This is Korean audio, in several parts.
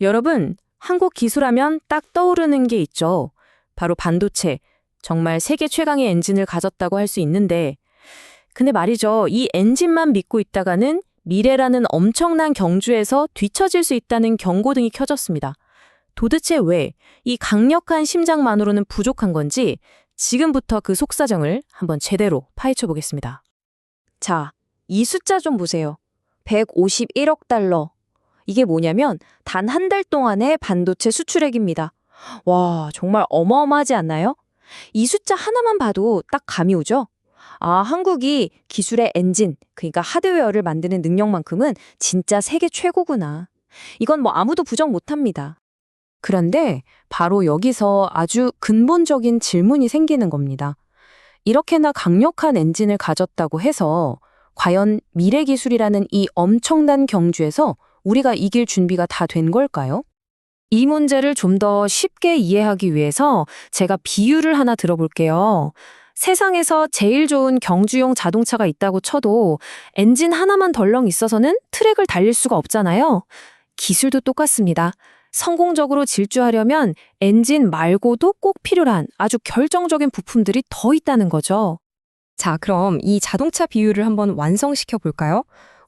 여러분, 한국 기술하면 딱 떠오르는 게 있죠. 바로 반도체. 정말 세계 최강의 엔진을 가졌다고 할 수 있는데, 근데 말이죠. 이 엔진만 믿고 있다가는 미래라는 엄청난 경주에서 뒤처질 수 있다는 경고등이 켜졌습니다. 도대체 왜 이 강력한 심장만으로는 부족한 건지 지금부터 그 속사정을 한번 제대로 파헤쳐 보겠습니다. 자, 이 숫자 좀 보세요. 151억 달러. 이게 뭐냐면 단 한 달 동안의 반도체 수출액입니다. 와, 정말 어마어마하지 않나요? 이 숫자 하나만 봐도 딱 감이 오죠? 아, 한국이 기술의 엔진, 그러니까 하드웨어를 만드는 능력만큼은 진짜 세계 최고구나. 이건 뭐 아무도 부정 못합니다. 그런데 바로 여기서 아주 근본적인 질문이 생기는 겁니다. 이렇게나 강력한 엔진을 가졌다고 해서 과연 미래 기술이라는 이 엄청난 경주에서 우리가 이길 준비가 다 된 걸까요? 이 문제를 좀 더 쉽게 이해하기 위해서 제가 비유를 하나 들어볼게요. 세상에서 제일 좋은 경주용 자동차가 있다고 쳐도 엔진 하나만 덜렁 있어서는 트랙을 달릴 수가 없잖아요. 기술도 똑같습니다. 성공적으로 질주하려면 엔진 말고도 꼭 필요한 아주 결정적인 부품들이 더 있다는 거죠. 자, 그럼 이 자동차 비유를 한번 완성시켜 볼까요?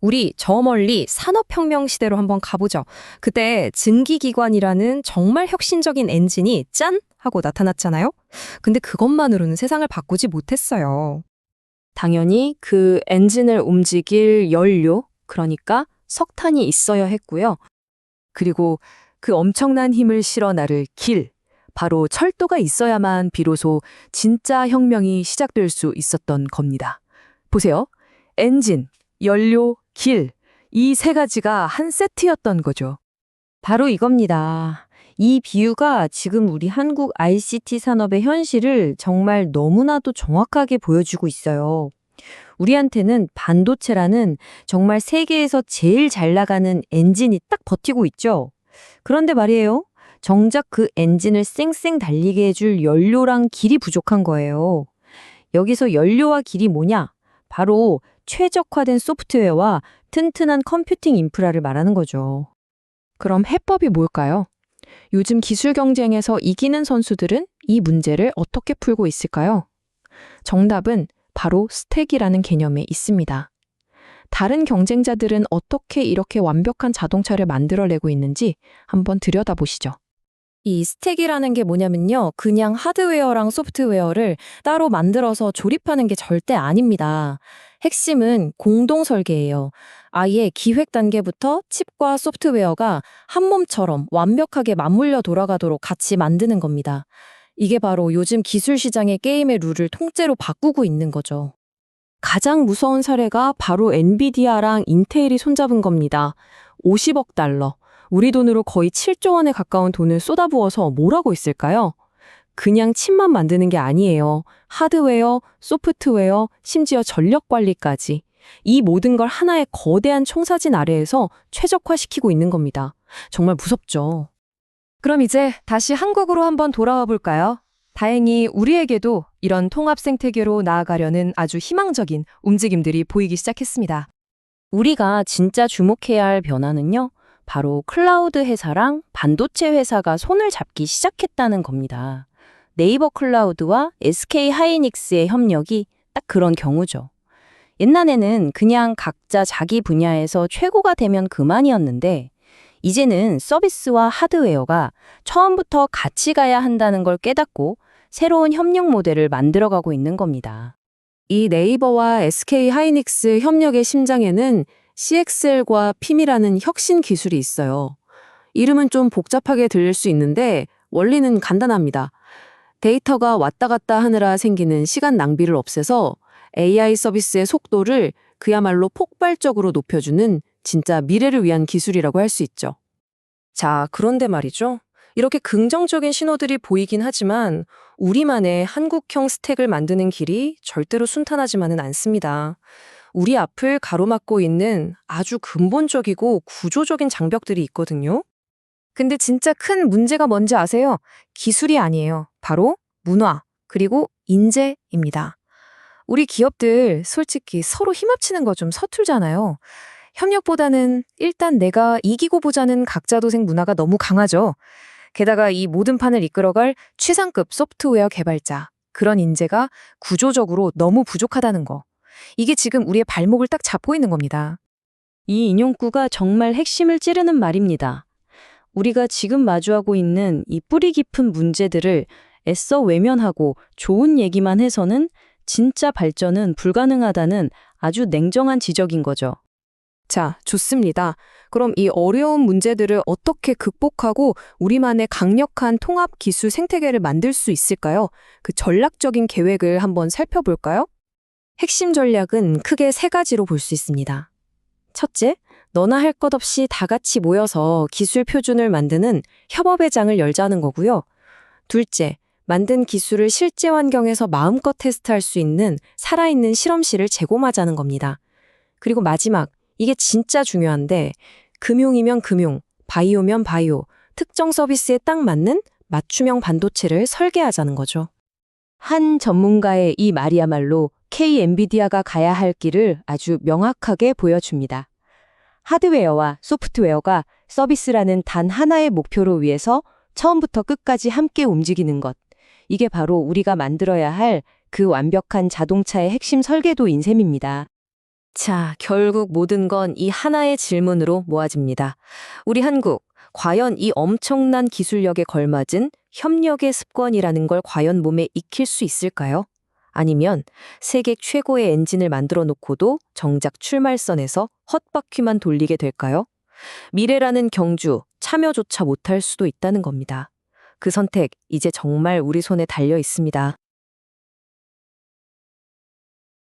우리 저 멀리 산업혁명 시대로 한번 가보죠. 그때 증기기관이라는 정말 혁신적인 엔진이 짠! 하고 나타났잖아요? 근데 그것만으로는 세상을 바꾸지 못했어요. 당연히 그 엔진을 움직일 연료, 그러니까 석탄이 있어야 했고요. 그리고 그 엄청난 힘을 실어 나를 길, 바로 철도가 있어야만 비로소 진짜 혁명이 시작될 수 있었던 겁니다. 보세요. 엔진, 연료, 길, 이 세 가지가 한 세트였던 거죠. 바로 이겁니다. 이 비유가 지금 우리 한국 ICT 산업의 현실을 정말 너무나도 정확하게 보여주고 있어요. 우리한테는 반도체라는 정말 세계에서 제일 잘 나가는 엔진이 딱 버티고 있죠. 그런데 말이에요. 정작 그 엔진을 쌩쌩 달리게 해줄 연료랑 길이 부족한 거예요. 여기서 연료와 길이 뭐냐? 바로 최적화된 소프트웨어와 튼튼한 컴퓨팅 인프라를 말하는 거죠. 그럼 해법이 뭘까요? 요즘 기술 경쟁에서 이기는 선수들은 이 문제를 어떻게 풀고 있을까요? 정답은 바로 스택이라는 개념에 있습니다. 다른 경쟁자들은 어떻게 이렇게 완벽한 자동차를 만들어내고 있는지 한번 들여다보시죠. 이 스택이라는 게 뭐냐면요. 그냥 하드웨어랑 소프트웨어를 따로 만들어서 조립하는 게 절대 아닙니다. 핵심은 공동 설계예요. 아예 기획 단계부터 칩과 소프트웨어가 한 몸처럼 완벽하게 맞물려 돌아가도록 같이 만드는 겁니다. 이게 바로 요즘 기술 시장의 게임의 룰을 통째로 바꾸고 있는 거죠. 가장 무서운 사례가 바로 엔비디아랑 인텔이 손잡은 겁니다. 50억 달러. 우리 돈으로 거의 7조 원에 가까운 돈을 쏟아부어서 뭘 하고 있을까요? 그냥 칩만 만드는 게 아니에요. 하드웨어, 소프트웨어, 심지어 전력 관리까지. 이 모든 걸 하나의 거대한 총사진 아래에서 최적화시키고 있는 겁니다. 정말 무섭죠. 그럼 이제 다시 한국으로 한번 돌아와 볼까요? 다행히 우리에게도 이런 통합 생태계로 나아가려는 아주 희망적인 움직임들이 보이기 시작했습니다. 우리가 진짜 주목해야 할 변화는요. 바로 클라우드 회사랑 반도체 회사가 손을 잡기 시작했다는 겁니다. 네이버 클라우드와 SK 하이닉스의 협력이 딱 그런 경우죠. 옛날에는 그냥 각자 자기 분야에서 최고가 되면 그만이었는데 이제는 서비스와 하드웨어가 처음부터 같이 가야 한다는 걸 깨닫고 새로운 협력 모델을 만들어가고 있는 겁니다. 이 네이버와 SK 하이닉스 협력의 심장에는 CXL과 PIM이라는 혁신 기술이 있어요. 이름은 좀 복잡하게 들릴 수 있는데 원리는 간단합니다. 데이터가 왔다 갔다 하느라 생기는 시간 낭비를 없애서 AI 서비스의 속도를 그야말로 폭발적으로 높여주는 진짜 미래를 위한 기술이라고 할 수 있죠. 자, 그런데 말이죠. 이렇게 긍정적인 신호들이 보이긴 하지만 우리만의 한국형 스택을 만드는 길이 절대로 순탄하지만은 않습니다. 우리 앞을 가로막고 있는 아주 근본적이고 구조적인 장벽들이 있거든요. 근데 진짜 큰 문제가 뭔지 아세요? 기술이 아니에요. 바로 문화, 그리고 인재입니다. 우리 기업들 솔직히 서로 힘합치는 거 좀 서툴잖아요. 협력보다는 일단 내가 이기고 보자는 각자 도생 문화가 너무 강하죠. 게다가 이 모든 판을 이끌어갈 최상급 소프트웨어 개발자, 그런 인재가 구조적으로 너무 부족하다는 거. 이게 지금 우리의 발목을 딱 잡고 있는 겁니다. 이 인용구가 정말 핵심을 찌르는 말입니다. 우리가 지금 마주하고 있는 이 뿌리 깊은 문제들을 애써 외면하고 좋은 얘기만 해서는 진짜 발전은 불가능하다는 아주 냉정한 지적인 거죠. 자, 좋습니다. 그럼 이 어려운 문제들을 어떻게 극복하고 우리만의 강력한 통합 기술 생태계를 만들 수 있을까요? 그 전략적인 계획을 한번 살펴볼까요? 핵심 전략은 크게 세 가지로 볼 수 있습니다. 첫째, 너나 할 것 없이 다 같이 모여서 기술 표준을 만드는 협업의 장을 열자는 거고요. 둘째, 만든 기술을 실제 환경에서 마음껏 테스트할 수 있는 살아있는 실험실을 제공하자는 겁니다. 그리고 마지막, 이게 진짜 중요한데 금융이면 금융, 바이오면 바이오, 특정 서비스에 딱 맞는 맞춤형 반도체를 설계하자는 거죠. 한 전문가의 이 말이야말로 K 엔비디아가 가야 할 길을 아주 명확하게 보여줍니다. 하드웨어와 소프트웨어가 서비스라는 단 하나의 목표로 위해서 처음부터 끝까지 함께 움직이는 것. 이게 바로 우리가 만들어야 할 그 완벽한 자동차의 핵심 설계도인 셈입니다. 자, 결국 모든 건 이 하나의 질문으로 모아집니다. 우리 한국, 과연 이 엄청난 기술력에 걸맞은 협력의 습관이라는 걸 과연 몸에 익힐 수 있을까요? 아니면 세계 최고의 엔진을 만들어 놓고도 정작 출발선에서 헛바퀴만 돌리게 될까요? 미래라는 경주, 참여조차 못할 수도 있다는 겁니다. 그 선택, 이제 정말 우리 손에 달려 있습니다.